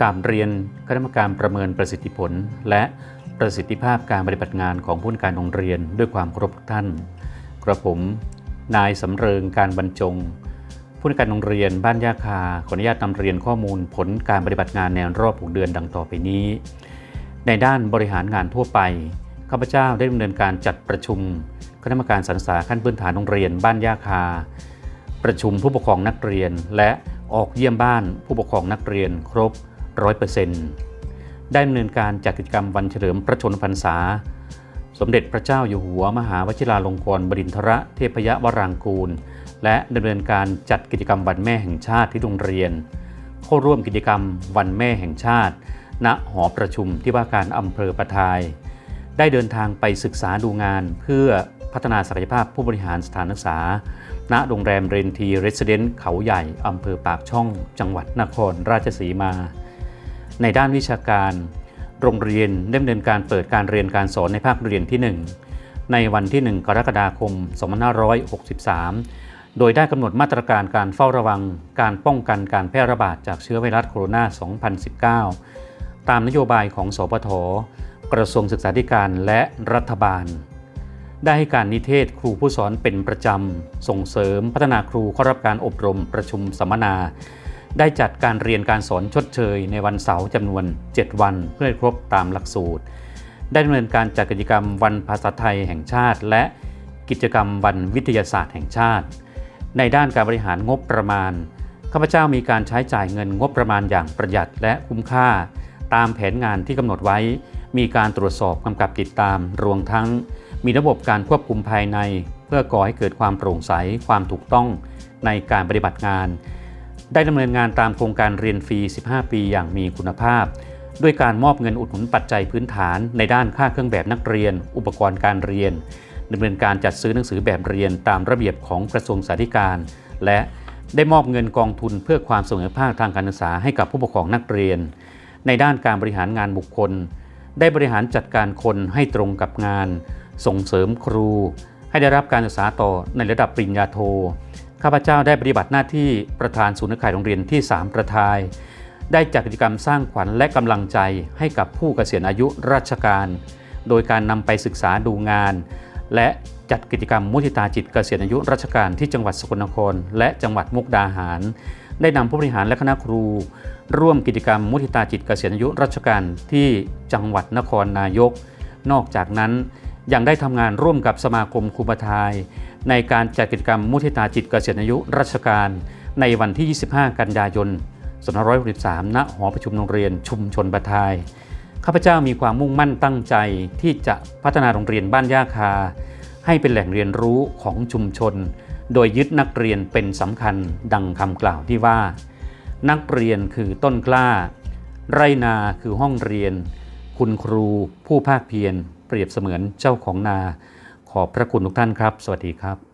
กราบเรียนคณะกรรมการประเมินประสิทธิผล และประสิทธิภาพการปฏิบัติงานของผู้นการโรงเรียนด้วยความเคารพทุกท่าน กระผม นายสำเริงการบรรจง ผู้นการโรงเรียนบ้านยาคาขออนุญาตนำเรียนข้อมูลผลการปฏิบัติงานในรอบ 6 เดือนดังต่อไปนี้ ในด้านบริหารงานทั่วไปข้าพเจ้าได้ดำเนินการจัดประชุม คณะกรรมการสรรษาขั้นพื้นฐานโรงเรียนบ้านยาคา ประชุมผู้ปกครองนักเรียนและออกเยี่ยมบ้านผู้ปกครองนักเรียนครบ 100%ได้ดำเนินการจัดกิจกรรมวันเฉลิมพระชนพรรษา สมเด็จพระเจ้าอยู่หัวมหาวชิราลงกรณบดินทรเทพยวรางกูล และดำเนินการจัดกิจกรรมวันแม่แห่งชาติที่โรงเรียนเข้าร่วมกิจกรรมวันแม่แห่งชาติ ณหอประชุมที่ว่าการอำเภอประทาย ได้เดินทางไปศึกษาดูงานเพื่อพัฒนาศักยภาพผู้บริหารสถานศึกษา ณ โรงแรมเรนทีเรสเดนต์เขาใหญ่ อำเภอปากช่อง จังหวัดนครราชสีมา ในด้านวิชาการ โรงเรียนได้ดำเนินการเปิดการเรียนการสอนในภาคเรียนที่ 1 ในวันที่ 1 กรกฎาคม 2563 โดยได้กำหนดมาตรการการเฝ้าระวัง การป้องกันการแพร่ระบาดจากเชื้อไวรัสโคโรนา 2019 ตามนโยบายของสปทกระทรวงศึกษาธิการและรัฐบาล ได้ให้การนิเทศครูผู้สอนเป็นประจำ ส่งเสริมพัฒนาครูเข้ารับการอบรมประชุมสัมมนา ได้จัดการเรียนการสอนชดเชยในวันเสาร์จำนวน 7 วันเพื่อให้ครบตามหลักสูตร ได้ดำเนินการจัดกิจกรรมวันภาษาไทยแห่งชาติ และกิจกรรมวันวิทยาศาสตร์แห่งชาติ ในด้านการบริหารงบประมาณข้าพเจ้ามีการใช้จ่ายเงินงบประมาณอย่างประหยัดและคุ้มค่า ตามแผนงานที่กำหนดไว้ มีการตรวจสอบกำกับติดตาม รวมทั้ง มีระบบการควบคุมภายใน เพื่อก่อให้เกิดความโปร่งใสความถูกต้องในการปฏิบัติงาน ได้ดำเนินงานตามโครงการเรียนฟรี 15 ปีอย่างมีคุณภาพ ด้วยการมอบเงินอุดหนุนปัจจัยพื้นฐาน ในด้านค่าเครื่องแบบนักเรียน อุปกรณ์การเรียนดำเนินการจัดซื้อหนังสือแบบเรียนตามระเบียบของกระทรวงสาธารณการ และได้มอบเงินกองทุนเพื่อความเสมอภาคทางการศึกษาให้กับผู้ปกครองนักเรียน ในด้านการบริหารงานบุคคล ได้บริหารจัดการคนให้ตรงกับงาน ส่งเสริมครู ให้ได้รับการศึกษาต่อในระดับปริญญาโท ข้าพเจ้าได้ปฏิบัติหน้าที่ประธานศูนย์นักข่ายโรงเรียนที่ 3 ประทาย ได้จัดกิจกรรมสร้างขวัญและกำลังใจให้กับผู้เกษียณอายุราชการ โดยการนำไปศึกษาดูงาน และจัดกิจกรรมมุทิตาจิตเกษียณอายุราชการที่จังหวัดสกลนคร และจังหวัดมุกดาหาร ได้นำผู้บริหารและคณะครู ร่วมกิจกรรมมุทิตาจิตเกษียณอายุราชการที่จังหวัดนครนายก นอกจากนั้นยังได้ทำงานร่วมกับสมาคมครูบาทาย ในการจัดกิจกรรมมุทิตาจิตเกษียณอายุราชการ ในวันที่ 25 กันยายน2563ณหอประชุมโรงเรียนชุมชนบาทาย ข้าพเจ้ามีความมุ่งมั่นตั้งใจที่จะพัฒนาโรงเรียนบ้านย่าคา ให้เป็นแหล่งเรียนรู้ของชุมชน โดยยึดนักเรียนเป็นสำคัญดังคำกล่าวที่ว่า นักเรียนคือต้นกล้า ไรนาคือห้องเรียน คุณครูผู้ภาคเพียรเปรียบเสมือนเจ้าของนา ขอบพระคุณทุกท่านครับ สวัสดีครับ